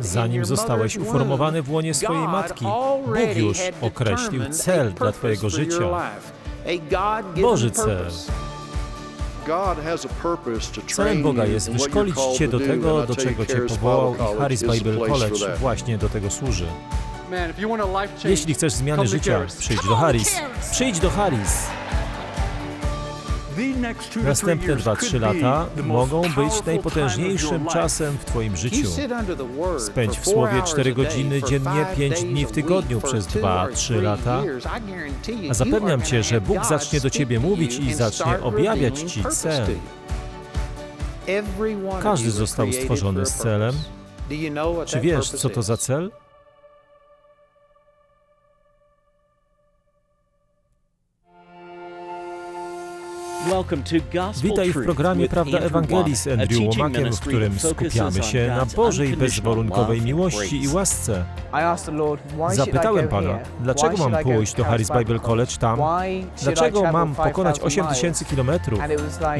Zanim zostałeś uformowany w łonie swojej matki, Bóg już określił cel dla Twojego życia. Boży cel. Celem Boga jest wyszkolić Cię do tego, do czego Cię powołał i Harris Bible College właśnie do tego służy. Jeśli chcesz zmiany życia, przyjdź do Harris. Przyjdź do Harris. Następne 2-3 lata mogą być najpotężniejszym czasem w Twoim życiu. Spędź w Słowie 4 godziny dziennie, 5 dni w tygodniu przez 2-3 lata, a zapewniam Cię, że Bóg zacznie do Ciebie mówić i zacznie objawiać Ci cel. Każdy został stworzony z celem. Czy wiesz, co to za cel? Witaj w programie Prawda Ewangelii z Andrew Łomakiem, w którym skupiamy się na Bożej bezwarunkowej miłości i łasce. Zapytałem Pana, dlaczego mam pójść do Harris Bible College tam? Dlaczego mam pokonać 8000 kilometrów?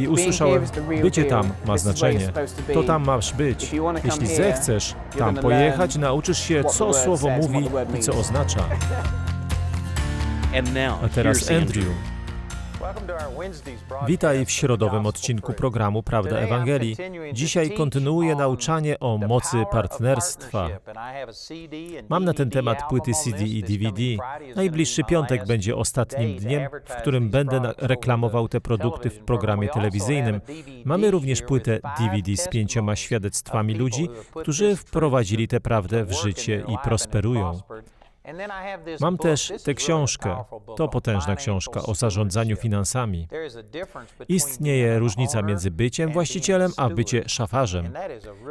I usłyszałem, bycie tam ma znaczenie. To tam masz być. Jeśli zechcesz tam pojechać, nauczysz się, co słowo mówi i co oznacza. A teraz Andrew. Witaj w środowym odcinku programu Prawda Ewangelii. Dzisiaj kontynuuję nauczanie o mocy partnerstwa. Mam na ten temat płyty CD i DVD. Najbliższy piątek będzie ostatnim dniem, w którym będę reklamował te produkty w programie telewizyjnym. Mamy również płytę DVD z pięcioma świadectwami ludzi, którzy wprowadzili tę prawdę w życie i prosperują. Mam też tę książkę. To potężna książka o zarządzaniu finansami. Istnieje różnica między byciem właścicielem a bycie szafarzem.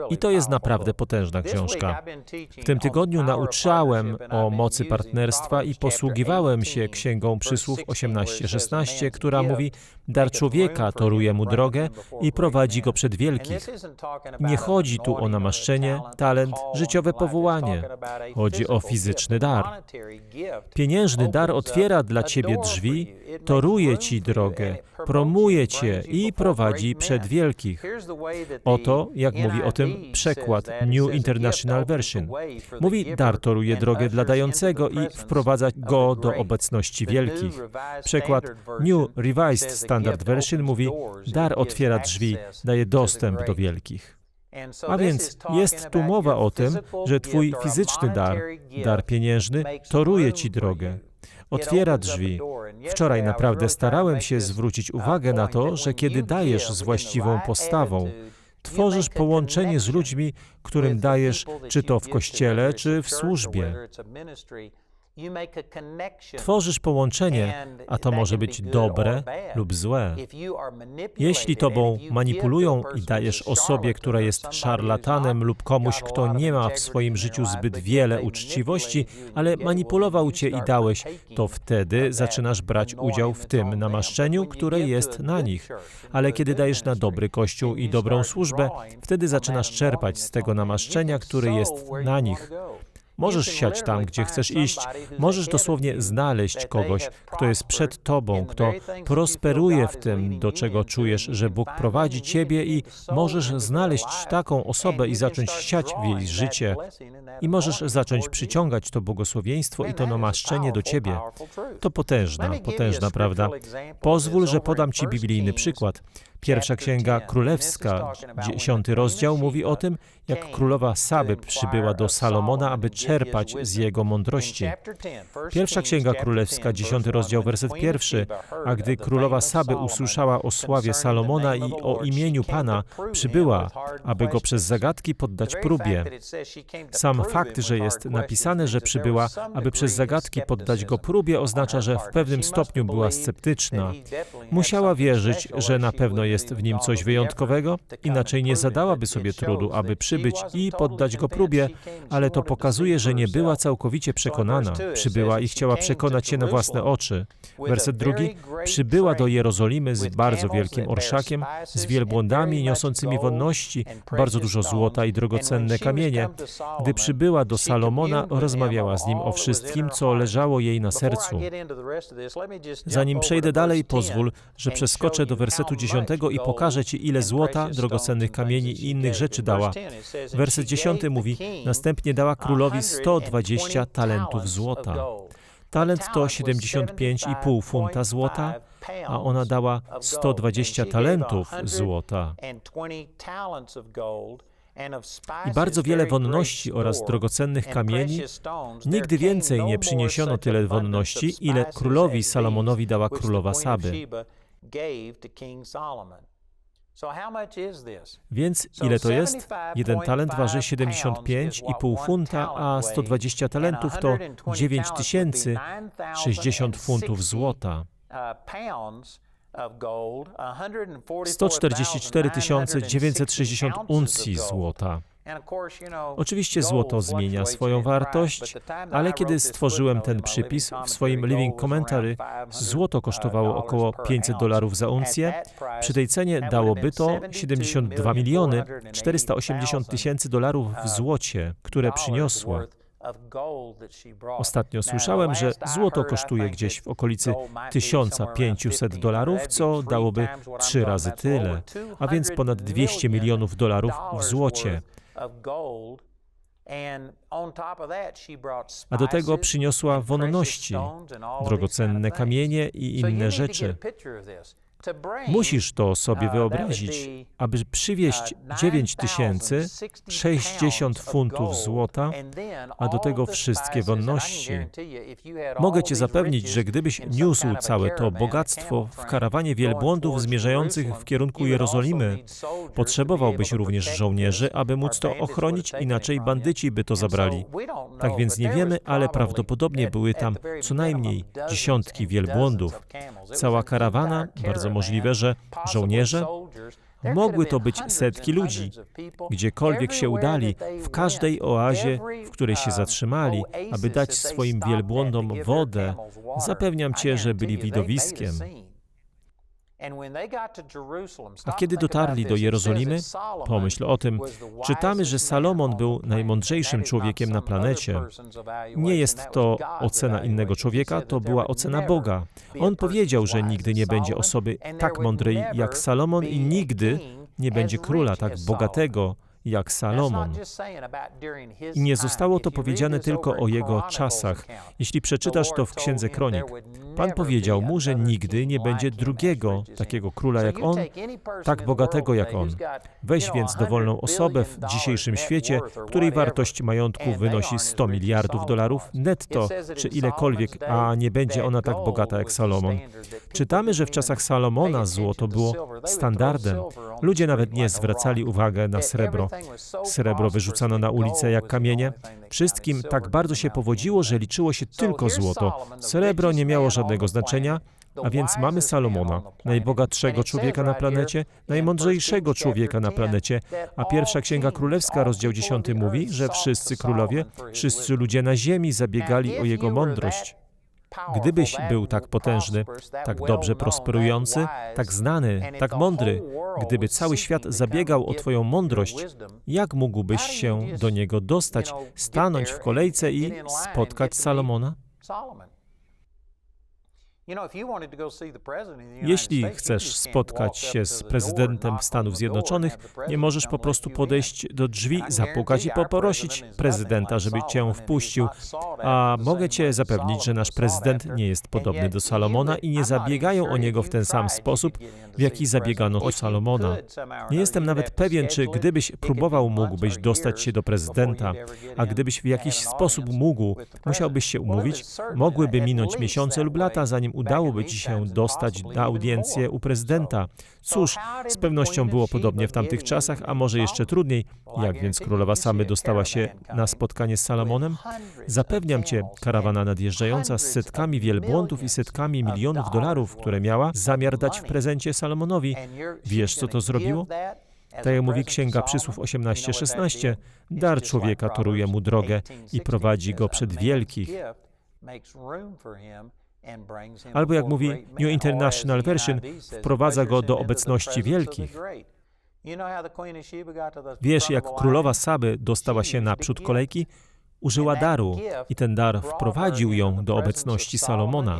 I to jest naprawdę potężna książka. W tym tygodniu nauczałem o mocy partnerstwa i posługiwałem się Księgą Przysłów 18:16, która mówi: Dar człowieka toruje mu drogę i prowadzi go przed wielkich. Nie chodzi tu o namaszczenie, talent, życiowe powołanie. Chodzi o fizyczny dar. Pieniężny dar otwiera dla ciebie drzwi, toruje ci drogę, promuje cię i prowadzi przed wielkich. Oto, jak mówi o tym przekład New International Version. Mówi, dar toruje drogę dla dającego i wprowadza go do obecności wielkich. Przekład New Revised Standard Version mówi, dar otwiera drzwi, daje dostęp do wielkich. A więc jest tu mowa o tym, że Twój fizyczny dar, dar pieniężny, toruje Ci drogę, otwiera drzwi. Wczoraj naprawdę starałem się zwrócić uwagę na to, że kiedy dajesz z właściwą postawą, tworzysz połączenie z ludźmi, którym dajesz, czy to w kościele, czy w służbie. Tworzysz połączenie, a to może być dobre lub złe. Jeśli tobą manipulują i dajesz osobie, która jest szarlatanem lub komuś, kto nie ma w swoim życiu zbyt wiele uczciwości, ale manipulował cię i dałeś, to wtedy zaczynasz brać udział w tym namaszczeniu, które jest na nich. Ale kiedy dajesz na dobry kościół i dobrą służbę, wtedy zaczynasz czerpać z tego namaszczenia, które jest na nich. Możesz siać tam, gdzie chcesz iść. Możesz dosłownie znaleźć kogoś, kto jest przed tobą, kto prosperuje w tym, do czego czujesz, że Bóg prowadzi ciebie i możesz znaleźć taką osobę i zacząć siać w jej życie. I możesz zacząć przyciągać to błogosławieństwo i to namaszczenie do ciebie. To potężna, potężna prawda. Pozwól, że podam ci biblijny przykład. Pierwsza Księga Królewska, dziesiąty rozdział, mówi o tym, jak królowa Saby przybyła do Salomona, aby czerpać z jego mądrości. Pierwsza Księga Królewska, dziesiąty rozdział, werset pierwszy. A gdy królowa Saby usłyszała o sławie Salomona i o imieniu Pana, przybyła, aby go przez zagadki poddać próbie. Sam fakt, że jest napisane, że przybyła, aby przez zagadki poddać go próbie, oznacza, że w pewnym stopniu była sceptyczna. Musiała wierzyć, że na pewno jest w nim coś wyjątkowego, inaczej nie zadałaby sobie trudu, aby przybyć i poddać go próbie, ale to pokazuje, że nie była całkowicie przekonana. Przybyła i chciała przekonać się na własne oczy. Werset drugi. Przybyła do Jerozolimy z bardzo wielkim orszakiem, z wielbłądami niosącymi wonności, bardzo dużo złota i drogocenne kamienie. Gdy przybyła do Salomona, rozmawiała z nim o wszystkim, co leżało jej na sercu. Zanim przejdę dalej, pozwól, że przeskoczę do wersetu 10 i pokażę Ci, ile złota, drogocennych kamieni i innych rzeczy dała. Werset 10 mówi, następnie dała królowi 120 talentów złota. Talent to 75,5 funta złota, a ona dała 120 talentów złota. I bardzo wiele wonności oraz drogocennych kamieni. Nigdy więcej nie przyniesiono tyle wonności, ile królowi Salomonowi dała królowa Saby. Więc ile to jest? Jeden talent waży 75,5 funta, a 120 talentów to 9060 funtów złota. 144 960 uncji złota. Oczywiście złoto zmienia swoją wartość, ale kiedy stworzyłem ten przypis w swoim Living Commentary, złoto kosztowało około 500 dolarów za uncję. Przy tej cenie dałoby to 72 miliony 480 tysięcy dolarów w złocie, które przyniosła. Ostatnio słyszałem, że złoto kosztuje gdzieś w okolicy 1500 dolarów, co dałoby trzy razy tyle, a więc ponad 200 milionów dolarów w złocie. A do tego przyniosła wonności, drogocenne kamienie i inne rzeczy. Musisz to sobie wyobrazić, aby przywieźć 9060 funtów złota, a do tego wszystkie wonności. Mogę Cię zapewnić, że gdybyś niósł całe to bogactwo w karawanie wielbłądów zmierzających w kierunku Jerozolimy, potrzebowałbyś również żołnierzy, aby móc to ochronić, inaczej bandyci by to zabrali. Tak więc nie wiemy, ale prawdopodobnie były tam co najmniej dziesiątki wielbłądów. Cała karawana, bardzo możliwe, że żołnierze mogły to być setki ludzi. Gdziekolwiek się udali, w każdej oazie, w której się zatrzymali, aby dać swoim wielbłądom wodę, zapewniam Cię, że byli widowiskiem. A kiedy dotarli do Jerozolimy, pomyśl o tym, czytamy, że Salomon był najmądrzejszym człowiekiem na planecie. Nie jest to ocena innego człowieka, to była ocena Boga. On powiedział, że nigdy nie będzie osoby tak mądrej jak Salomon i nigdy nie będzie króla tak bogatego jak Salomon. I nie zostało to powiedziane tylko o jego czasach. Jeśli przeczytasz to w Księdze Kronik, Pan powiedział mu, że nigdy nie będzie drugiego takiego króla jak on, tak bogatego jak on. Weź więc dowolną osobę w dzisiejszym świecie, której wartość majątku wynosi 100 miliardów dolarów netto, czy ilekolwiek, a nie będzie ona tak bogata jak Salomon. Czytamy, że w czasach Salomona złoto było standardem. Ludzie nawet nie zwracali uwagi na srebro. Srebro wyrzucano na ulicę jak kamienie. Wszystkim tak bardzo się powodziło, że liczyło się tylko złoto. Srebro nie miało żadnego znaczenia, a więc mamy Salomona, najbogatszego człowieka na planecie, najmądrzejszego człowieka na planecie, a pierwsza Księga Królewska, rozdział 10 mówi, że wszyscy królowie, wszyscy ludzie na ziemi zabiegali o jego mądrość. Gdybyś był tak potężny, tak dobrze prosperujący, tak znany, tak mądry, gdyby cały świat zabiegał o Twoją mądrość, jak mógłbyś się do niego dostać, stanąć w kolejce i spotkać Salomona? Jeśli chcesz spotkać się z prezydentem Stanów Zjednoczonych, nie możesz po prostu podejść do drzwi, zapukać i poprosić prezydenta, żeby cię wpuścił. A mogę cię zapewnić, że nasz prezydent nie jest podobny do Salomona i nie zabiegają o niego w ten sam sposób, w jaki zabiegano o Salomona. Nie jestem nawet pewien, czy gdybyś próbował, mógłbyś dostać się do prezydenta, a gdybyś w jakiś sposób mógł, musiałbyś się umówić, mogłyby minąć miesiące lub lata, zanim udałoby ci się dostać na audiencję u prezydenta. Cóż, z pewnością było podobnie w tamtych czasach, a może jeszcze trudniej. Jak więc królowa Samy dostała się na spotkanie z Salomonem? Zapewniam cię, karawana nadjeżdżająca z setkami wielbłądów i setkami milionów dolarów, które miała zamiar dać w prezencie Salomonowi. Wiesz, co to zrobiło? Tak jak mówi Księga Przysłów 18:16, dar człowieka toruje mu drogę i prowadzi go przed wielkich. Albo jak mówi New International Version, wprowadza go do obecności wielkich. Wiesz, jak królowa Saby dostała się naprzód kolejki? użyła daru i ten dar wprowadził ją do obecności Salomona.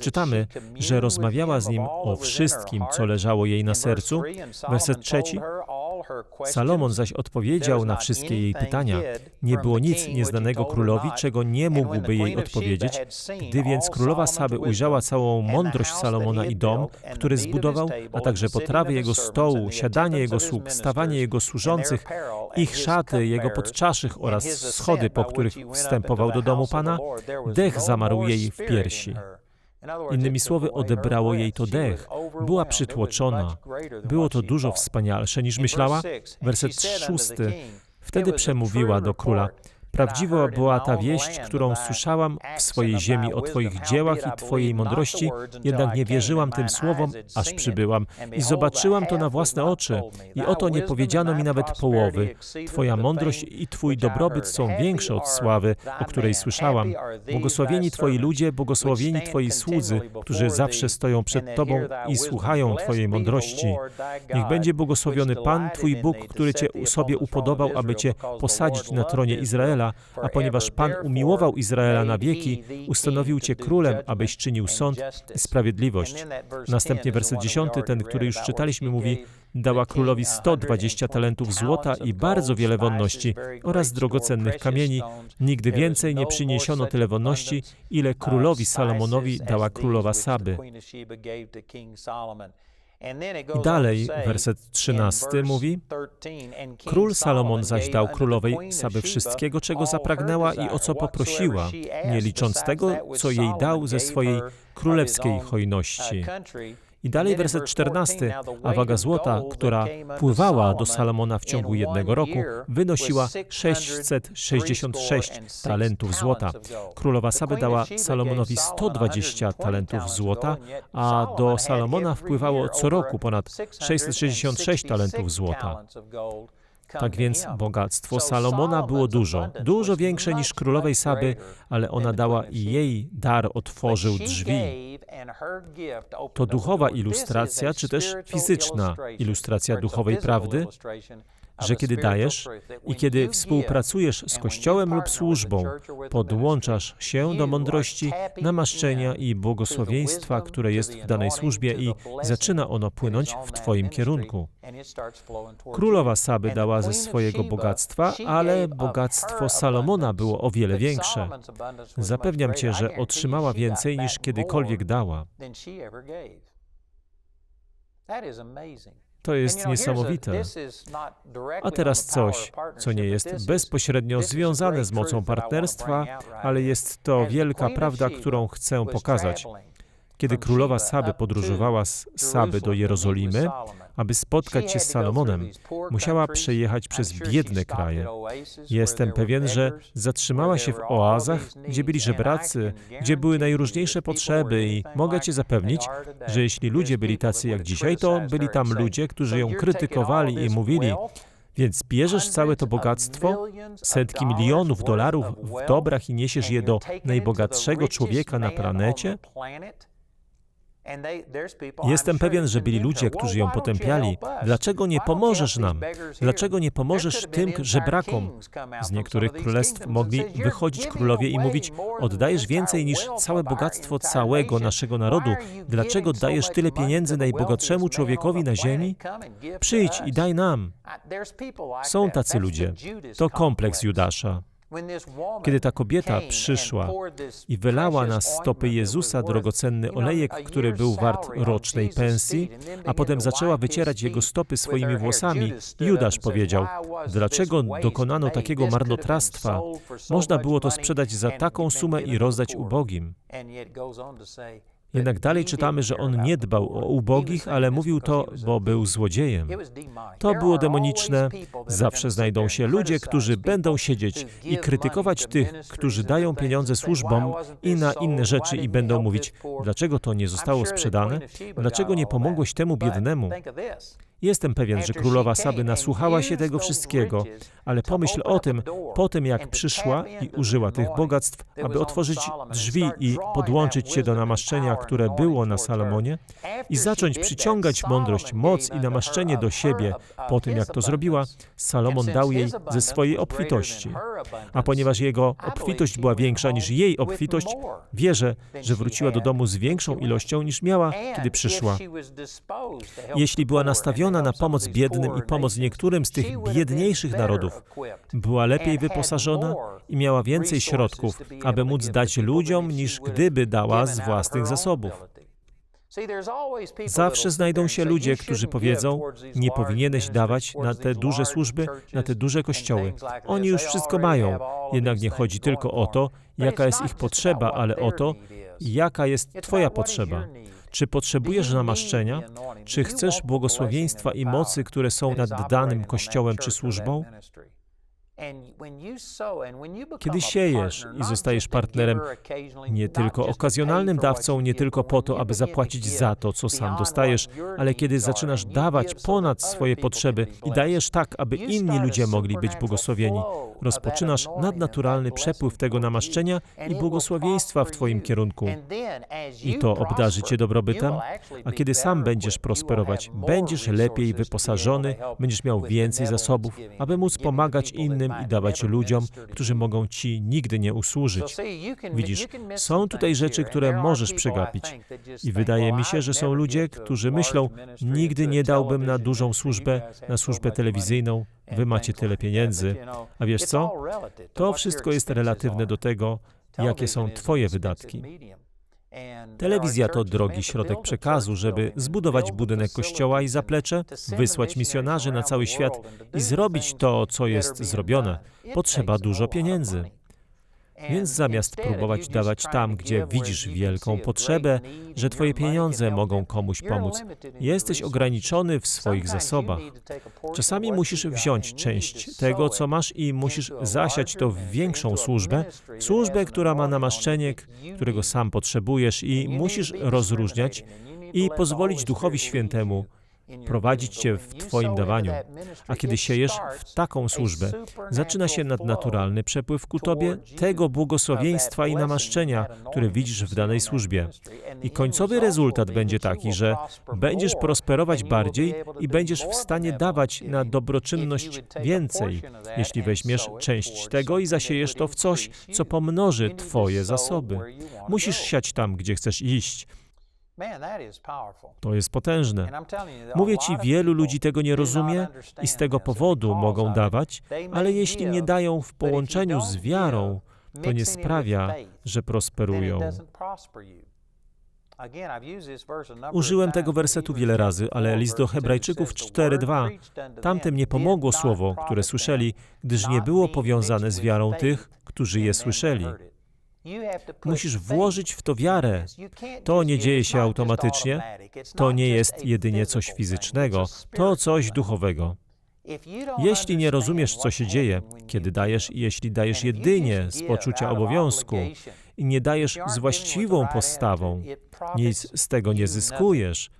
Czytamy, że rozmawiała z nim o wszystkim, co leżało jej na sercu. Werset trzeci. Salomon zaś odpowiedział na wszystkie jej pytania. Nie było nic nieznanego królowi, czego nie mógłby jej odpowiedzieć. Gdy więc królowa Saby ujrzała całą mądrość Salomona i dom, który zbudował, a także potrawy jego stołu, siadanie jego sług, stawanie jego służących, ich szaty, jego podczaszych oraz schody, po których wstępował do domu Pana, dech zamarł jej w piersi. Innymi słowy, odebrało jej to dech. Była przytłoczona. Było to dużo wspanialsze niż myślała. Werset szósty. Wtedy przemówiła do króla. Prawdziwa była ta wieść, którą słyszałam w swojej ziemi o Twoich dziełach i Twojej mądrości, jednak nie wierzyłam tym słowom, aż przybyłam. I zobaczyłam to na własne oczy. I oto nie powiedziano mi nawet połowy. Twoja mądrość i Twój dobrobyt są większe od sławy, o której słyszałam. Błogosławieni Twoi ludzie, błogosławieni Twoi słudzy, którzy zawsze stoją przed Tobą i słuchają Twojej mądrości. Niech będzie błogosławiony Pan, Twój Bóg, który Cię sobie upodobał, aby Cię posadzić na tronie Izraela, a ponieważ Pan umiłował Izraela na wieki, ustanowił Cię królem, abyś czynił sąd i sprawiedliwość. Następnie werset 10, ten, który już czytaliśmy, mówi, dała królowi 120 talentów złota i bardzo wiele wonności oraz drogocennych kamieni. Nigdy więcej nie przyniesiono tyle wonności, ile królowi Salomonowi dała królowa Saby. I dalej, werset 13 mówi: Król Salomon zaś dał królowej Saby wszystkiego, czego zapragnęła i o co poprosiła, nie licząc tego, co jej dał ze swojej królewskiej hojności. I dalej werset 14. A waga złota, która pływała do Salomona w ciągu jednego roku, wynosiła 666 talentów złota. Królowa Saby dała Salomonowi 120 talentów złota, a do Salomona wpływało co roku ponad 666 talentów złota. Tak więc bogactwo Salomona było dużo, dużo większe niż królowej Saby, ale ona dała i jej dar otworzył drzwi. To duchowa ilustracja, czy też fizyczna ilustracja duchowej prawdy, że kiedy dajesz i kiedy współpracujesz z Kościołem lub służbą, podłączasz się do mądrości, namaszczenia i błogosławieństwa, które jest w danej służbie i zaczyna ono płynąć w Twoim kierunku. Królowa Saby dała ze swojego bogactwa, ale bogactwo Salomona było o wiele większe. Zapewniam Cię, że otrzymała więcej niż kiedykolwiek dała. To jest niesamowite. A teraz coś, co nie jest bezpośrednio związane z mocą partnerstwa, ale jest to wielka prawda, którą chcę pokazać. Kiedy królowa Saby podróżowała z Saby do Jerozolimy, aby spotkać się z Salomonem, musiała przejechać przez biedne kraje. Jestem pewien, że zatrzymała się w oazach, gdzie byli żebracy, gdzie były najróżniejsze potrzeby i mogę Cię zapewnić, że jeśli ludzie byli tacy jak dzisiaj, to byli tam ludzie, którzy ją krytykowali i mówili, więc bierzesz całe to bogactwo, setki milionów dolarów w dobrach i niesiesz je do najbogatszego człowieka na planecie? Jestem pewien, że byli ludzie, którzy ją potępiali. Dlaczego nie pomożesz nam? Dlaczego nie pomożesz tym żebrakom? Z niektórych królestw mogli wychodzić królowie i mówić: Oddajesz więcej niż całe bogactwo całego naszego narodu. Dlaczego dajesz tyle pieniędzy najbogatszemu człowiekowi na ziemi? Przyjdź i daj nam. Są tacy ludzie. To kompleks Judasza. Kiedy ta kobieta przyszła i wylała na stopy Jezusa drogocenny olejek, który był wart rocznej pensji, a potem zaczęła wycierać jego stopy swoimi włosami, Judasz powiedział, dlaczego dokonano takiego marnotrawstwa? Można było to sprzedać za taką sumę i rozdać ubogim. Jednak dalej czytamy, że on nie dbał o ubogich, ale mówił to, bo był złodziejem. To było demoniczne. Zawsze znajdą się ludzie, którzy będą siedzieć i krytykować tych, którzy dają pieniądze służbom i na inne rzeczy i będą mówić, dlaczego to nie zostało sprzedane, dlaczego nie pomogłeś temu biednemu. Jestem pewien, że królowa Saby nasłuchała się tego wszystkiego, ale pomyśl o tym po tym, jak przyszła i użyła tych bogactw, aby otworzyć drzwi i podłączyć się do namaszczenia, które było na Salomonie i zacząć przyciągać mądrość, moc i namaszczenie do siebie. Po tym, jak to zrobiła, Salomon dał jej ze swojej obfitości. A ponieważ jego obfitość była większa niż jej obfitość, wierzę, że wróciła do domu z większą ilością niż miała, kiedy przyszła. Jeśli była nastawiona na pomoc biednym i pomoc niektórym z tych biedniejszych narodów, była lepiej wyposażona i miała więcej środków, aby móc dać ludziom, niż gdyby dała z własnych zasobów. Zawsze znajdą się ludzie, którzy powiedzą, nie powinieneś dawać na te duże służby, na te duże kościoły. Oni już wszystko mają. Jednak nie chodzi tylko o to, jaka jest ich potrzeba, ale o to, jaka jest Twoja potrzeba. Czy potrzebujesz namaszczenia? Czy chcesz błogosławieństwa i mocy, które są nad danym kościołem czy służbą? Kiedy siejesz i zostajesz partnerem, nie tylko okazjonalnym dawcą, nie tylko po to, aby zapłacić za to, co sam dostajesz, ale kiedy zaczynasz dawać ponad swoje potrzeby i dajesz tak, aby inni ludzie mogli być błogosławieni, rozpoczynasz nadnaturalny przepływ tego namaszczenia i błogosławieństwa w Twoim kierunku. I to obdarzy Cię dobrobytem, a kiedy sam będziesz prosperować, będziesz lepiej wyposażony, będziesz miał więcej zasobów, aby móc pomagać innym i dawać ludziom, którzy mogą Ci nigdy nie usłużyć. Widzisz, są tutaj rzeczy, które możesz przegapić. I wydaje mi się, że są ludzie, którzy myślą, nigdy nie dałbym na dużą służbę, na służbę telewizyjną, wy macie tyle pieniędzy. A wiesz co? To wszystko jest relatywne do tego, jakie są Twoje wydatki. Telewizja to drogi środek przekazu, żeby zbudować budynek kościoła i zaplecze, wysłać misjonarzy na cały świat i zrobić to, co jest zrobione. Potrzeba dużo pieniędzy. Więc zamiast próbować dawać tam, gdzie widzisz wielką potrzebę, że Twoje pieniądze mogą komuś pomóc, jesteś ograniczony w swoich zasobach. Czasami musisz wziąć część tego, co masz i musisz zasiać to w większą służbę, służbę, która ma namaszczenie, którego sam potrzebujesz i musisz rozróżniać i pozwolić Duchowi Świętemu prowadzić Cię w Twoim dawaniu. A kiedy siejesz w taką służbę, zaczyna się nadnaturalny przepływ ku Tobie tego błogosławieństwa i namaszczenia, które widzisz w danej służbie. I końcowy rezultat będzie taki, że będziesz prosperować bardziej i będziesz w stanie dawać na dobroczynność więcej, jeśli weźmiesz część tego i zasiejesz to w coś, co pomnoży Twoje zasoby. Musisz siać tam, gdzie chcesz iść. To jest potężne. Mówię Ci, wielu ludzi tego nie rozumie i z tego powodu mogą dawać, ale jeśli nie dają w połączeniu z wiarą, to nie sprawia, że prosperują. Użyłem tego wersetu wiele razy, ale list do Hebrajczyków 4:2 tamtym nie pomogło słowo, które słyszeli, gdyż nie było powiązane z wiarą tych, którzy je słyszeli. Musisz włożyć w to wiarę. To nie dzieje się automatycznie. To nie jest jedynie coś fizycznego, to coś duchowego. Jeśli nie rozumiesz, co się dzieje, kiedy dajesz i jeśli dajesz jedynie z poczucia obowiązku i nie dajesz z właściwą postawą, nic z tego nie zyskujesz.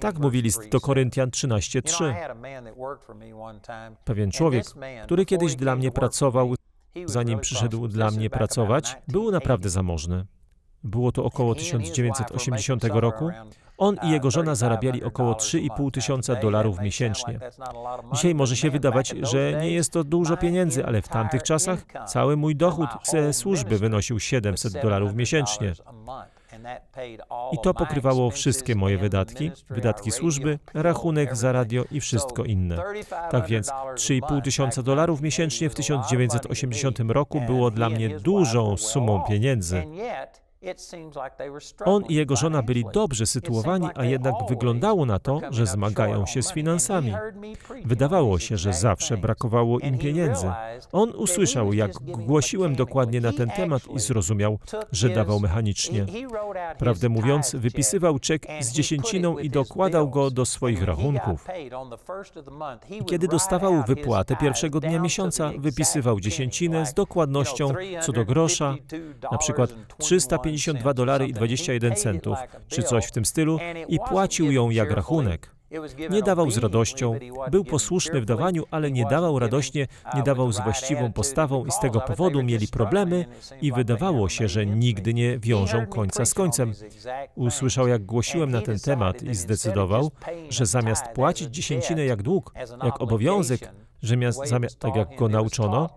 Tak mówi list do Koryntian 13:3. Pewien człowiek, który kiedyś dla mnie pracował, zanim przyszedł dla mnie pracować, był naprawdę zamożny. Było to około 1980 roku. On i jego żona zarabiali około 3,5 tysiąca dolarów miesięcznie. Dzisiaj może się wydawać, że nie jest to dużo pieniędzy, ale w tamtych czasach cały mój dochód ze służby wynosił 700 dolarów miesięcznie. I to pokrywało wszystkie moje wydatki, wydatki służby, rachunek za radio i wszystko inne. Tak więc 3,5 tysiąca dolarów miesięcznie w 1980 roku było dla mnie dużą sumą pieniędzy. On i jego żona byli dobrze sytuowani, a jednak wyglądało na to, że zmagają się z finansami. Wydawało się, że zawsze brakowało im pieniędzy. On usłyszał, jak głosiłem dokładnie na ten temat i zrozumiał, że dawał mechanicznie. Prawdę mówiąc, wypisywał czek z dziesięciną i dokładał go do swoich rachunków. I kiedy dostawał wypłatę pierwszego dnia miesiąca, wypisywał dziesięcinę z dokładnością co do grosza, na przykład 350 52 dolary i 21 centów, czy coś w tym stylu, i płacił ją jak rachunek. Nie dawał z radością, był posłuszny w dawaniu, ale nie dawał radośnie, nie dawał z właściwą postawą i z tego powodu mieli problemy i wydawało się, że nigdy nie wiążą końca z końcem. Usłyszał, jak głosiłem na ten temat i zdecydował, że zamiast płacić dziesięcinę jak dług, jak obowiązek, że miast, zamiast, tak jak go nauczono,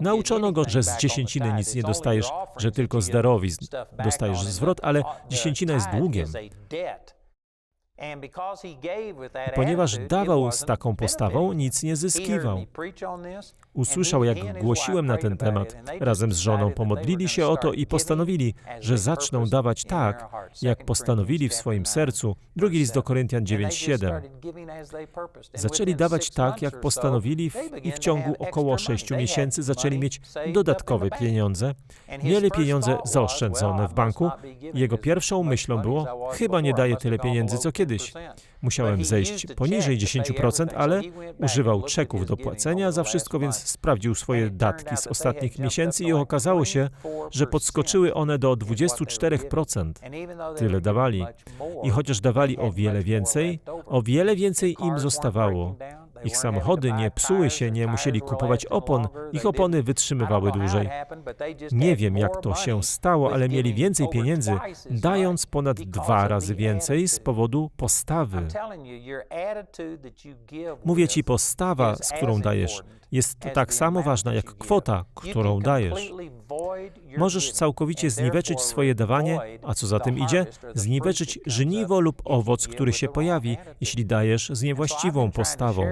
nauczono go, że z dziesięciny nic nie dostajesz, że tylko z darowizn dostajesz zwrot, ale dziesięcina jest długiem. Ponieważ dawał z taką postawą, nic nie zyskiwał. Usłyszał, jak głosiłem na ten temat. Razem z żoną pomodlili się o to i postanowili, że zaczną dawać tak, jak postanowili w swoim sercu. Drugi list do Koryntian 9:7. Zaczęli dawać tak, jak postanowili w, i w ciągu około sześciu miesięcy zaczęli mieć dodatkowe pieniądze. Mieli pieniądze zaoszczędzone w banku. Jego pierwszą myślą było, chyba nie daje tyle pieniędzy co kiedyś. Musiałem zejść poniżej 10%, ale używał czeków do płacenia za wszystko, więc sprawdził swoje datki z ostatnich miesięcy i okazało się, że podskoczyły one do 24%. Tyle dawali. I chociaż dawali o wiele więcej, o wiele więcej im zostawało. Ich samochody nie psuły się, nie musieli kupować opon, ich opony wytrzymywały dłużej. Nie wiem, jak to się stało, ale mieli więcej pieniędzy, dając ponad dwa razy więcej z powodu postawy. Mówię ci, postawa, z którą dajesz, jest tak samo ważna jak kwota, którą dajesz. Możesz całkowicie zniweczyć swoje dawanie, a co za tym idzie, zniweczyć żniwo lub owoc, który się pojawi, jeśli dajesz z niewłaściwą postawą.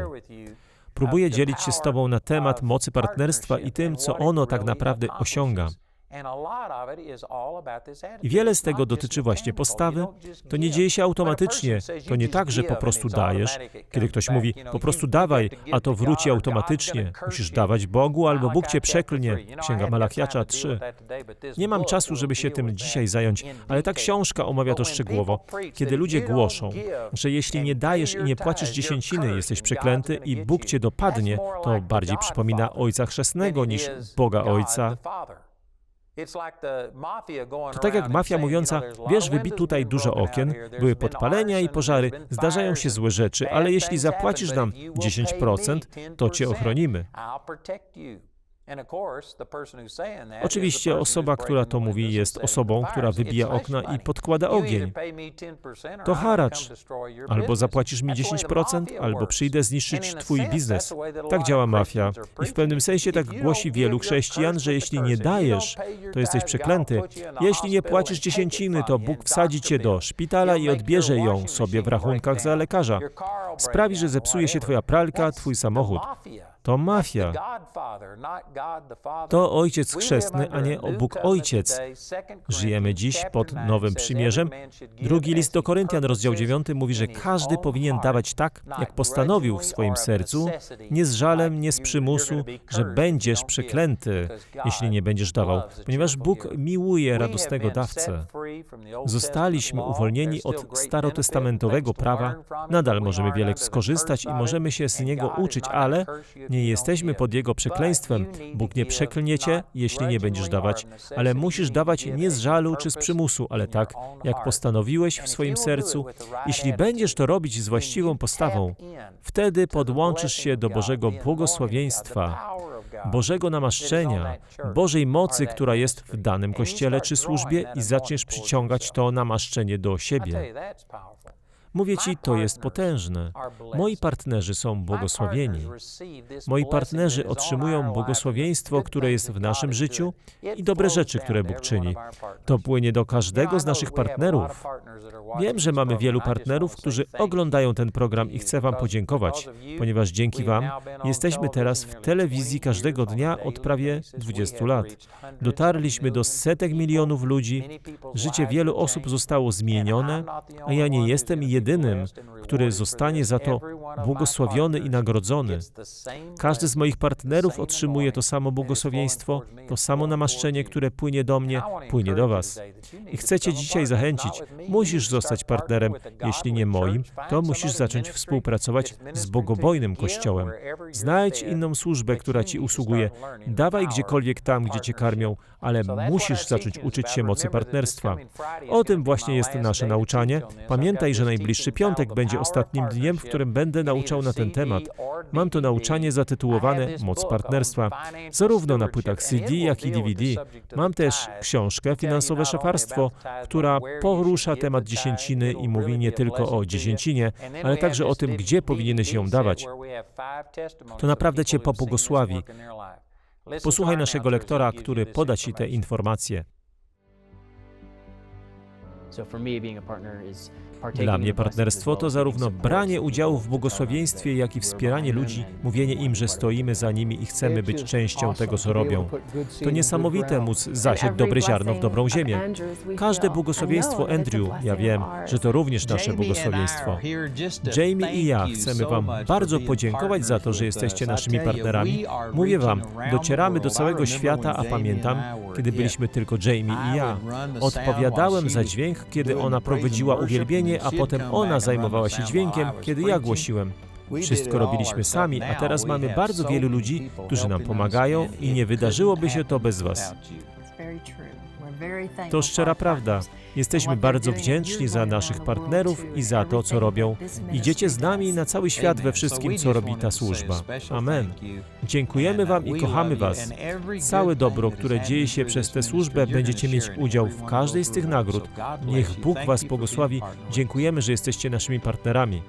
Próbuję dzielić się z Tobą na temat mocy partnerstwa i tym, co ono tak naprawdę osiąga. I wiele z tego dotyczy właśnie postawy. To nie dzieje się automatycznie. To nie tak, że po prostu dajesz. Kiedy ktoś mówi, po prostu dawaj, a to wróci automatycznie. Musisz dawać Bogu, albo Bóg cię przeklnie. Księga Malachiacza 3. Nie mam czasu, żeby się tym dzisiaj zająć, ale ta książka omawia to szczegółowo. Kiedy ludzie głoszą, że jeśli nie dajesz i nie płacisz dziesięciny, jesteś przeklęty i Bóg cię dopadnie, to bardziej przypomina Ojca Chrzestnego niż Boga Ojca. To tak jak mafia mówiąca, wiesz, wybit tutaj dużo okien, były podpalenia i pożary, zdarzają się złe rzeczy, ale jeśli zapłacisz nam 10%, to cię ochronimy. Oczywiście osoba, która to mówi, jest osobą, która wybija okna i podkłada ogień. To haracz. Albo zapłacisz mi 10%, albo przyjdę zniszczyć twój biznes. Tak działa mafia. I w pewnym sensie tak głosi wielu chrześcijan, że jeśli nie dajesz, to jesteś przeklęty. Jeśli nie płacisz dziesięciny, to Bóg wsadzi cię do szpitala i odbierze ją sobie w rachunkach za lekarza. Sprawi, że zepsuje się twoja pralka, twój samochód. To mafia. To Ojciec Chrzestny, a nie Bóg Ojciec. Żyjemy dziś pod Nowym Przymierzem. Drugi list do Koryntian, rozdział 9, mówi, że każdy powinien dawać tak, jak postanowił w swoim sercu, nie z żalem, nie z przymusu, że będziesz przeklęty, jeśli nie będziesz dawał, ponieważ Bóg miłuje radosnego dawcę. Zostaliśmy uwolnieni od starotestamentowego prawa, nadal możemy wiele skorzystać i możemy się z niego uczyć, ale nie jesteśmy pod Jego przekleństwem. Bóg nie przeklnie cię, jeśli nie będziesz dawać, ale musisz dawać nie z żalu czy z przymusu, ale tak, jak postanowiłeś w swoim sercu. Jeśli będziesz to robić z właściwą postawą, wtedy podłączysz się do Bożego błogosławieństwa, Bożego namaszczenia, Bożej mocy, która jest w danym kościele czy służbie i zaczniesz przyciągać to namaszczenie do siebie. Mówię Ci, to jest potężne. Moi partnerzy są błogosławieni. Moi partnerzy otrzymują błogosławieństwo, które jest w naszym życiu i dobre rzeczy, które Bóg czyni. To płynie do każdego z naszych partnerów. Wiem, że mamy wielu partnerów, którzy oglądają ten program i chcę Wam podziękować, ponieważ dzięki Wam jesteśmy teraz w telewizji każdego dnia od prawie 20 lat. Dotarliśmy do setek milionów ludzi, życie wielu osób zostało zmienione, a ja nie jestem jedynym jedynym, który zostanie za to błogosławiony i nagrodzony. Każdy z moich partnerów otrzymuje to samo błogosławieństwo, to samo namaszczenie, które płynie do mnie, płynie do Was. I chcę Cię dzisiaj zachęcić. Musisz zostać partnerem. Jeśli nie moim, to musisz zacząć współpracować z bogobojnym Kościołem. Znajdź inną służbę, która Ci usługuje. Dawaj gdziekolwiek tam, gdzie Cię karmią, ale musisz zacząć uczyć się mocy partnerstwa. O tym właśnie jest nasze nauczanie. Pamiętaj, że najbliższy piątek będzie ostatnim dniem, w którym będę nauczał na ten temat. Mam to nauczanie zatytułowane Moc Partnerstwa, zarówno na płytach CD, jak i DVD. Mam też książkę Finansowe Szefarstwo, która porusza temat dziesięciny i mówi nie tylko o dziesięcinie, ale także o tym, gdzie powinieneś ją dawać. To naprawdę Cię pobłogosławi. Posłuchaj naszego lektora, który poda Ci te informacje. Dla mnie partnerstwo to zarówno branie udziału w błogosławieństwie, jak i wspieranie ludzi, mówienie im, że stoimy za nimi i chcemy być częścią tego, co robią. To niesamowite móc zasiać dobre ziarno w dobrą ziemię. Każde błogosławieństwo Andrew, ja wiem, że to również nasze błogosławieństwo. Jamie i ja chcemy Wam bardzo podziękować za to, że jesteście naszymi partnerami. Mówię Wam, docieramy do całego świata, a pamiętam, kiedy byliśmy tylko Jamie i ja. Odpowiadałem za dźwięk, kiedy ona prowadziła uwielbienie, a potem ona zajmowała się dźwiękiem, kiedy ja głosiłem. Wszystko robiliśmy sami, a teraz mamy bardzo wielu ludzi, którzy nam pomagają i nie wydarzyłoby się to bez Was. To szczera prawda. Jesteśmy bardzo wdzięczni za naszych partnerów i za to, co robią. Idziecie z nami na cały świat we wszystkim, co robi ta służba. Amen. Dziękujemy Wam i kochamy Was. Całe dobro, które dzieje się przez tę służbę, będziecie mieć udział w każdej z tych nagród. Niech Bóg Was błogosławi. Dziękujemy, że jesteście naszymi partnerami.